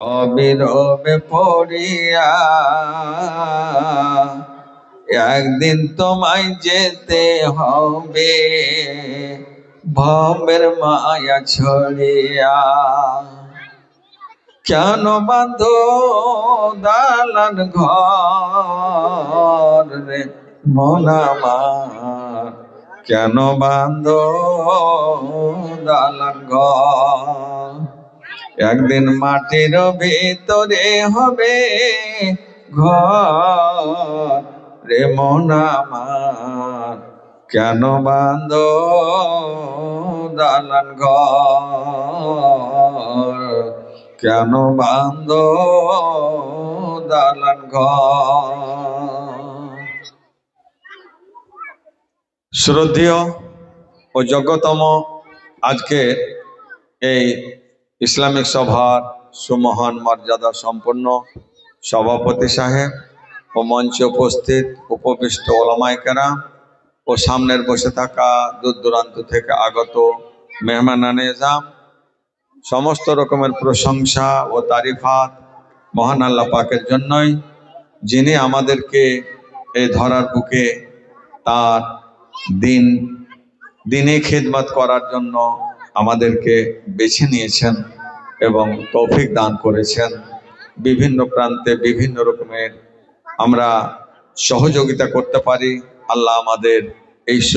অবিরবে পড়িয়া। একদিন তোমায় যেতে হবে, ভবের মায়া ছড়িয়া। কেন বাঁধ দালান ঘর রে মনামার কেন বাঁধ দালান ঘর? একদিন মাটির ভিতরে হবে ঘর। রে আমার, কেন বাঁধ দালান ঘর? কেন বাঁধ দালান ঘর? শ্রদ্ধেয় ও যোগ্যতম আজকে এই ইসলামিক সভার সুমহান মর্যাদা সম্পন্ন সভাপতি সাহেব ও মঞ্চে উপস্থিত উপবিষ্ট ওলামাইকেরা ও সামনের বসে থাকা দূর দূরান্ত থেকে আগত মেহমানান এজাম, সমস্ত রকমের প্রশংসা ও তারিফাত মহান আল্লাহ পাকের জন্যই যিনি আমাদেরকে এই ধরার বুকে তার দিন, দিনে খেদমত করার জন্য আমাদেরকে বেছে নিয়েছেন এবং তৌফিক দান করেছেন। বিভিন্ন প্রান্তে বিভিন্ন রকমের আমরা সহযোগিতা করতে পারি। আল্লাহ আমাদের এই